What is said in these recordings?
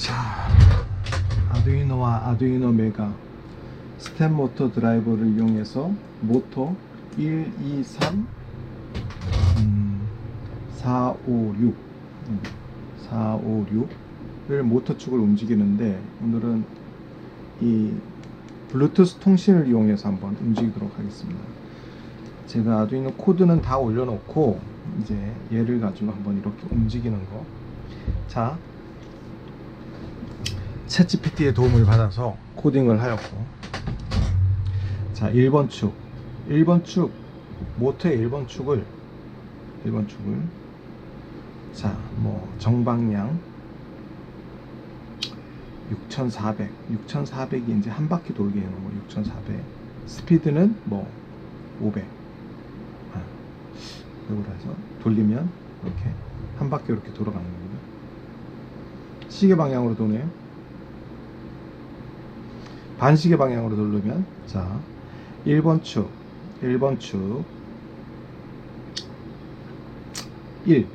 자, 아두이노와 아두이노 메가 스텝 모터 드라이버를 이용해서 모터 1, 2, 3, 음, 4, 5, 6, 음, 4, 5, 6을 모터 축을 움직이는데 오늘은 이 블루투스 통신을 이용해서 한번 움직이도록 하겠습니다. 제가 아두이노 코드는 다 올려놓고 이제 얘를 가지고 한번 이렇게 움직이는 거. 자, 챗GPT의 도움을 받아서 코딩을 하였고. 자 1번 축. 1번 축. 모터의 1번 축을. 1번 축을. 자 뭐 정방향. 6400 6400이 이제 한 바퀴 돌게 해놓은 거6400 스피드는 뭐500 아, 해서 돌리면 이렇게 한 바퀴 이렇게 돌아가는 겁니다. 시계 방향으로 도네요 반시계 방향으로 돌리면 자 1번 축 1번 축 1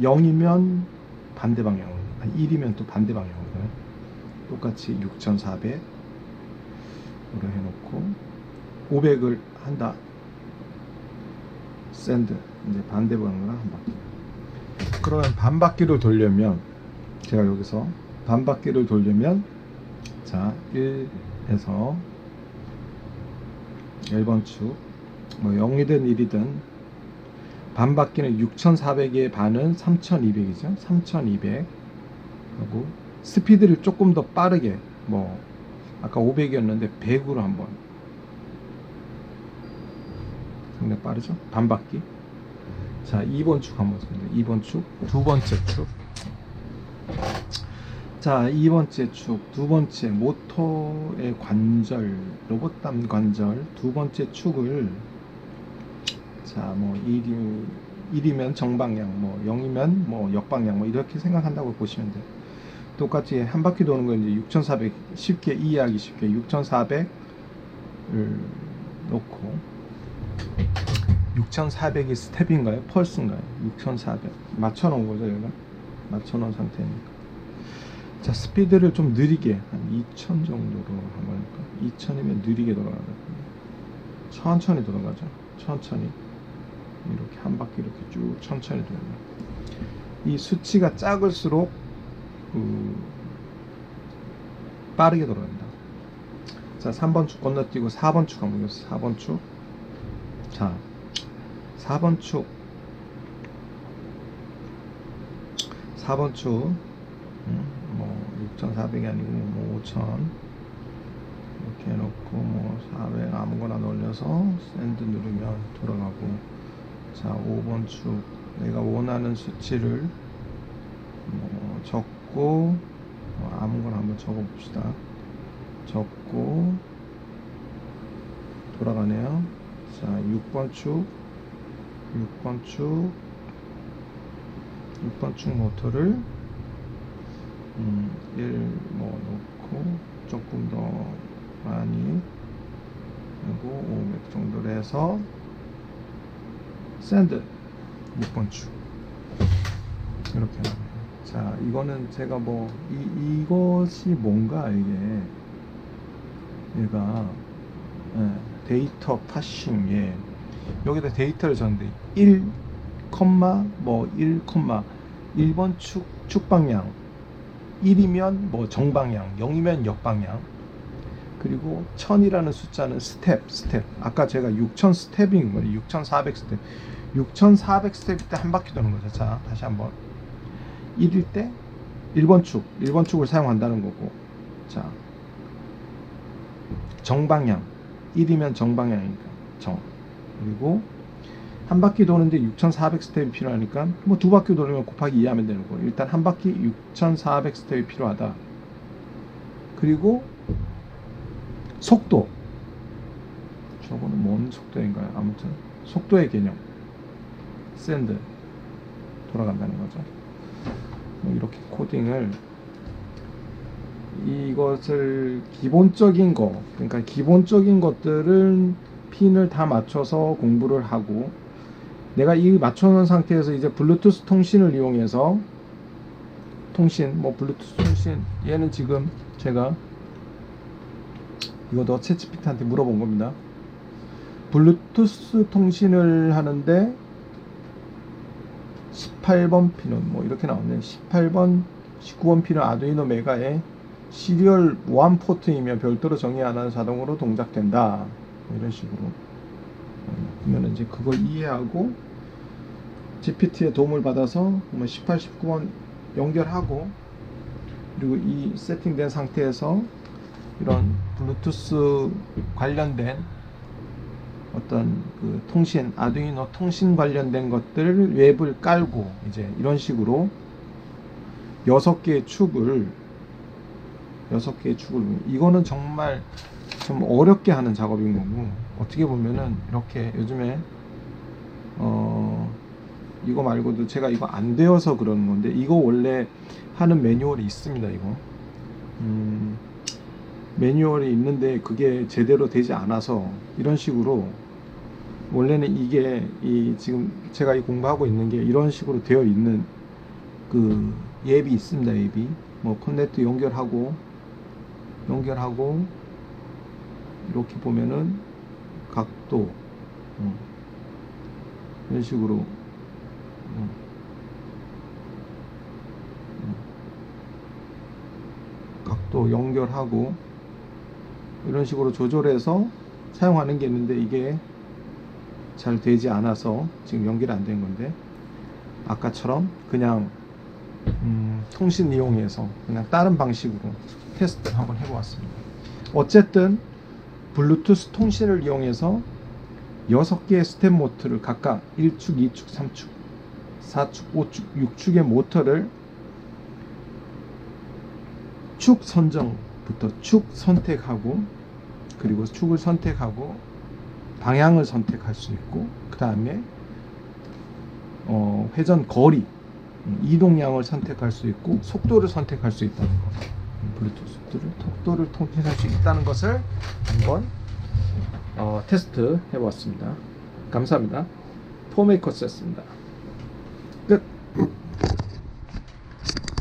0이면 반대 방향으로 아니, 1이면 또 반대 방향으로. 똑같이 6400으로 해놓고 500을 한다. 샌드 이제 반대 방향으로 한 바퀴. 그러면 반 바퀴를 돌려면 제가 여기서 반 바퀴를 돌려면 자 1 에서 1번 축, 뭐 0이든 1이든 반 바퀴는 6,400의 반은 3,200이죠. 3,200 하고 스피드를 조금 더 빠르게 뭐 아까 500이었는데 100으로 한번 상당히 빠르죠. 반 바퀴. 자, 2번 축 한번 씁니다. 2번 축, 두 번째 축. 자, 2번째 축, 두 번째 모터의 관절, 로봇담 관절, 두 번째 축을 자, 뭐 1이, 1이면 정방향, 뭐 0이면 뭐 역방향, 뭐 이렇게 생각한다고 보시면 돼요. 똑같이 한 바퀴 도는 건 이제 6,400 쉽게 이해하기 쉽게 6,400을 놓고 6,400이 스텝인가요? 펄스인가요? 6,400 맞춰 놓은 거죠, 여기가? 맞춰 놓은 상태니까. 자 스피드를 좀 느리게 한 2000 정도로 한번 할까? 2000이면 느리게 돌아가는 천천히 돌아가죠. 천천히. 이렇게 한 바퀴 이렇게 쭉 천천히 돌아가 이 수치가 작을수록 그 빠르게 돌아간다. 자 3번 축 건너뛰고 4번 축 한번 보겠습니다 4번 축자 4번 축. 4번 축. 음, 뭐 6,400이 아니고 뭐 5,000 이렇게 해놓고 뭐 400 아무거나 놀려서 샌드 누르면 돌아가고. 자 5번 축 내가 원하는 수치를 뭐 적고 뭐 아무거나 한번 적어 봅시다. 적고 돌아가네요. 자 6번 축 6번 축 6번 축 모터를 음, 1, 뭐, 놓고, 조금 더 많이, 그리고 500 정도로 해서, 샌드, 6번 축. 이렇게 나와요. 자, 이거는 제가 뭐, 이, 이것이 뭔가, 이게, 얘가, 예, 데이터 파싱, 예. 여기다 데이터를 줬는데, 1, 뭐, 1, 1번 축, 축 방향, 1이면 뭐 정방향, 0이면 역방향. 그리고 1000이라는 숫자는 스텝, 스텝. 아까 제가 6000 스텝인 거예요. 6400 스텝. 6400 스텝일 때한 바퀴 도는 거죠. 자, 다시 한번. 1일 때 1번 축, 1번 축을 사용한다는 거고. 자. 정방향. 1이면 정방향이니까. 정. 그리고 한 바퀴 도는데 6,400 스텝이 필요하니까 뭐 두 바퀴 돌리면 곱하기 2 하면 되는 거예요. 일단 한 바퀴 6,400 스텝이 필요하다. 그리고 속도. 저거는 뭔 속도인가요? 아무튼 속도의 개념. 샌드 돌아간다는 거죠. 뭐 이렇게 코딩을 이것을 기본적인 거, 그러니까 기본적인 것들은 핀을 다 맞춰서 공부를 하고 내가 이 맞춰놓은 상태에서 이제 블루투스 통신을 이용해서 통신, 뭐 블루투스 통신 얘는 지금 제가 이것도 채찌피트한테 물어본 겁니다. 블루투스 통신을 하는데 18번 피는 뭐 이렇게 나오네. 18번, 19번 피는 아두이노 메가의 시리얼 무한 포트이며 별도로 정의 안 하는 자동으로 동작된다. 뭐 이런 식으로. 음, 그러면 이제 그걸 이해하고 GPT의 도움을 받아서 뭐 18, 19번 연결하고 그리고 이 세팅된 상태에서 이런 블루투스 관련된 어떤 그 통신 아두이노 통신 관련된 것들 웹을 깔고 이제 이런 식으로 여섯 개의 축을 여섯 개의 축을. 이거는 정말 좀 어렵게 하는 작업인 거고 어떻게 보면은 이렇게 요즘에 어 이거 말고도 제가 이거 안 되어서 그러는 건데 이거 원래 하는 매뉴얼이 있습니다 이거. 음, 매뉴얼이 있는데 그게 제대로 되지 않아서 이런 식으로 원래는 이게 이 지금 제가 이 공부하고 있는 게 이런 식으로 되어 있는 그 앱이 있습니다 앱이. 뭐 콘넥트 연결하고 연결하고 이렇게 보면은 각도 음, 이런 식으로 음, 음, 각도 연결하고 이런 식으로 조절해서 사용하는 게 있는데 이게 잘 되지 않아서 지금 연결이 안 된 건데 아까처럼 그냥 음, 통신 이용해서 그냥 다른 방식으로 테스트 한번 해보았습니다. 어쨌든 블루투스 통신을 이용해서 6개의 스텝 모터를 각각 1축, 2축, 3축, 4축, 5축, 6축의 모터를 축 선정부터 축 선택하고 그리고 축을 선택하고 방향을 선택할 수 있고 그 다음에 어, 회전 거리 음, 이동량을 선택할 수 있고 속도를 선택할 수 있다는 거 음, 블루투스 속도를 속도를 통신할 수 있다는 것을 한번 어, 테스트 해보았습니다. 감사합니다. 포메이커스였습니다